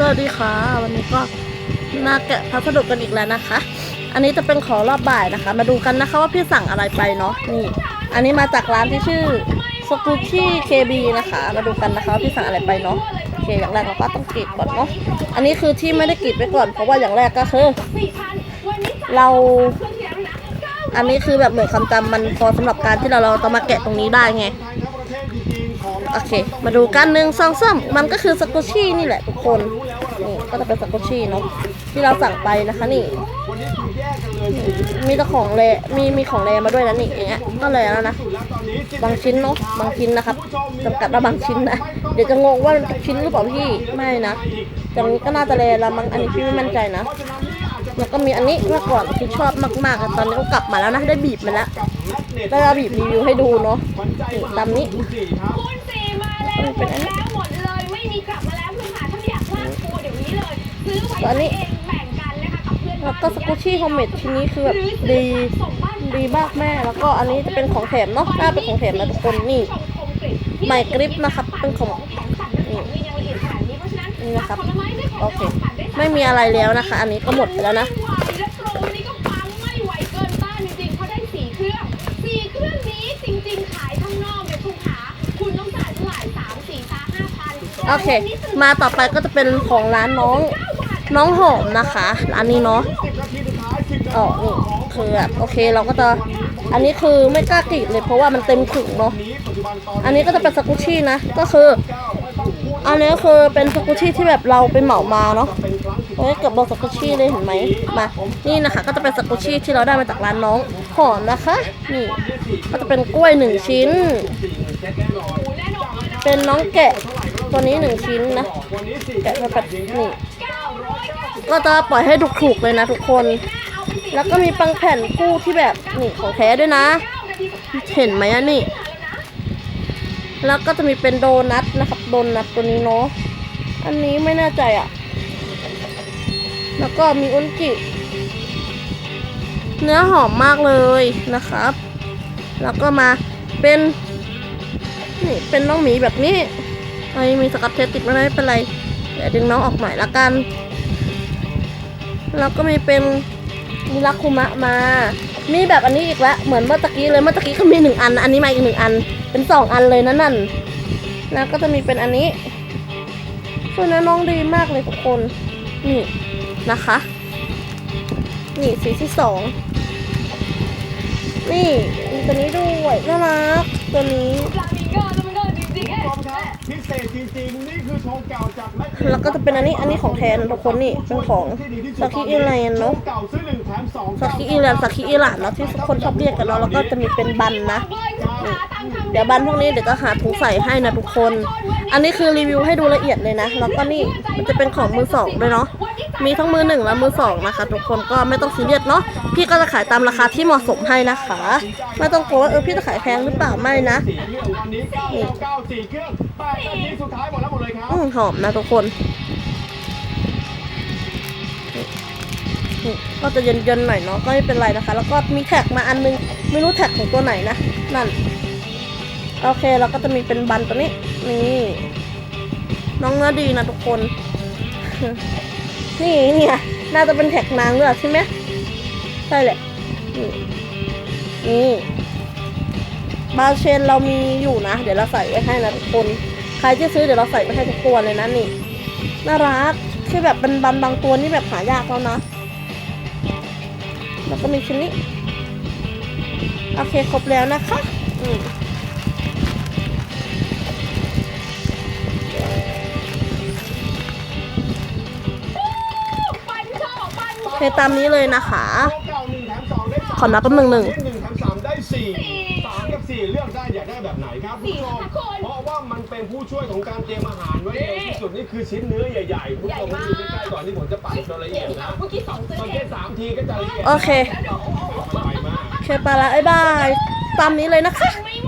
สวัสดีค่ะ วันนี้ก็มาแกะพัสดุกันอีกแล้วนะคะ อันนี้จะเป็นของรอบบ่ายนะคะ มาดูกันนะคะว่าพี่สั่งอะไรไปเนาะนี่ อันนี้มาจากร้านที่ชื่อสกูชี่เคบีนะคะ มาดูกันนะคะว่าพี่สั่งอะไรไปเนาะโอเคอย่างแรกเราก็ต้องกรีดก่อนเนาะอันนี้คือที่ไม่ได้กรีดไปก่อน เพราะว่าอย่างแรกก็คือเราอันนี้คือแบบเหมือนคำจำมันพอสำหรับการที่เราเราจะมาแกะตรงนี้ได้ไง โอเค มาดูกันหนึ่งสองสามมันก็คือสกุชี่นี่แหละทุกคนนี่ก็จะเป็นสกุชี่เนาะที่เราสั่งไปนะคะนี่ มีแต่ของแรมีมีของแรมาด้วยนะนี่อย่างเงี้ยก็แรแล้วนะบางชิ้นเนาะบางชิ้นนะครับจำกัดว่าบางชิ้นนะเดี๋ยวจะงงว่ามันชิ้นหรือเปล่าพี่ไม่นะแต่นี้ก็น่าจะแรแล้วมั้งอันนี้พี่ไม่มั่นใจนะแล้วก็มีอันนี้เมื่อก่อนที่ชอบมากๆตอนนี้ก็กลับมาแล้วนะได้บีบมาแล้วได้เอาบีบรีวิวให้ดูเนาะตามนี้ คูณสี่มาแล้วหมดแล้วหมดเลยไม่มีกลับมาแล้วคุณค่ะถ้าไม่อยากพลาดโปรเดี๋ยวนี้เลยซื้อไว้อันนี้เองแบ่งกันนะคะกับเพื่อนแล้วก็สกูชี่โฮมเมดชิ้นนี้คือแบบดีส่งบ้านดีมากแม่ แล้วก็อันนี้จะเป็นของแถมเนาะน่าเป็นของแถมนะทุกคนนี่ชมคมกริบไมค์กริปนะครับเป็นของนี่ยังละเอียดขนาดนี้เพราะฉะนั้นนี่นะครับผลไม้ได้ของโอเคได้ของได้ไม่มีอะไรแล้วนะคะ อันนี้ก็หมดไปแล้วนะไม่ไหวและโปรนี้ก็ปังไม่ไหวเกินต้านจริงๆเขาได้สี่เครื่ โอเค มาต่อไปก็จะเป็นของร้านน้องน้องหอมนะคะ ร้านนี้เนาะอ๋อนี่คือแบบโอเคเราก็จะอันนี้คือไม่กล้ากรีดเลยเพราะว่ามันเต็มถุงเนาะอันนี้ก็จะเป็นสกุชชี่นะก็คือ อันนี้คือเป็นสกุชชี่ที่แบบเราไปเหมามาเนาะเฮ้ยเกับบอกสกุชชี่เลยเห็นไหมมานี่นะคะ ก็จะเป็นสกุชชี่ที่เราได้มาจากร้านน้องหอมนะคะนี่ก็จะเป็นกล้วยหนึ่งชิ้น เป็นน้องแกะ ตัวนี้หนึ่งชิ้นนะแกะแบบนี่ก็จะปล่อยให้ถูกๆเลยนะทุกคน แล้วก็มีปังแผ่นคู่ที่แบบนี่ของแท้ด้วยนะ เห็นไหมอะนี่ แล้วก็จะมีเป็นโดนัทนะครับโดนัทตัวนี้เนาะ อันนี้ไม่แน่ใจอะแล้วก็มีอุนจิเนื้อหอมมากเลยนะครับ แล้วก็มาเป็น นี่เป็นน้องหมีแบบนี้ ไอ้มีสกับเทปติดมาไม่เป็นไร เดี๋ยวดึงน้องออกหน่อยละกัน แล้วก็มีเป็นมิราคุมะมา มีแบบอันนี้อีกแล้วเหมือนเมื่อตะกี้เลย เมื่อตะกี้ก็มีหนึ่งอัน อันนี้มาอีกหนึ่งอัน เป็นสองอันเลยนะนั่น แล้วก็จะมีเป็นอันนี้ส่วนน้องดีมากเลยทุกคน นี่นะคะ นี่สีที่สอง นี่มีตัวนี้ด้วยน่ารักตัวนี้ แมคแล้วก็จะเป็นอันนี้ อันนี้ของแทนทุกคนนี่ เป็นของซากิอิแลนด์เนาะเก่าซื้อหนึ่งแถมสองซากิอิแลนด์ซากิอิหร่านเนาะที่ทุกคนชอบเรียกกันเนาะแล้วก็จะมีเป็นบันนะ เลยคุณขาตามคำเดี๋ยวบันพวกนี้เดี๋ยวจะหาถุงใส่ให้นะทุกคน อันนี้คือรีวิวให้ดูละเอียดเลยนะ แล้วก็นี่มันจะเป็นของมือสองด้วยเนาะ มีทั้งมือหนึ่งและมือสองนะคะ ทุกคนก็ไม่ต้องซีเรียสเนาะ พี่ก็จะขายตามราคาที่เหมาะสมให้นะคะ ไม่ต้องกลัวว่าเออพี่จะขายแพงหรือเปล่าไม่นะสี่เครื่องวันนี้เก้าเก้าสี่เครื่องแปดนาทีสุดท้ายหมดแล้วหมดเลยครับอืมหอมนะทุกคนนี่ ก็จะเย็นๆหน่อยเนาะก็ไม่เป็นไรนะคะ แล้วก็มีแท็กมาอันนึงไม่รู้แท็กของตัวไหนนะนั่นโอเคแล้วก็จะมีเป็นบันตัวนี้นี่น้องเนื้อดีนะทุกคน นี่เนี่ยน่าจะเป็นแท็กนางด้วยใช่ไหมใช่แหละนี่นี่บาเชนเรามีอยู่นะ เดี๋ยวเราใส่ไว้ให้นะทุกคน ใครจะซื้อเดี๋ยวเราใส่ไปให้ทุกตัวเลยนะนี่ น่ารักคือแบบเป็นบันบางตัวนี่แบบหายากแล้วนะ แล้วก็มีชิ้นนี้ โอเคครบแล้วนะคะโอเคตามนี้เลยนะคะ ขอนับแป๊บหนึ่งหนึ่งหนึ่งสามได้สี่ สามกับสี่เลือกได้อยากได้แบบไหนครับคุณผู้ชมเพราะว่ามันเป็นผู้ช่วยของการเตรียมอาหารไว้ในที่สุดนี่คือชิ้นเนื้อใหญ่ๆคุณผู้ชมดูใกล้ๆก่อนที่ผมจะปั่นจนละเอียดนะเมื่อกี้สองซื้อมันเอแค่งสามทีก็จะละเอียดโอเคไวมากโอเคไปละบ๊ายบายตามนี้เลยนะคะไม่ไหว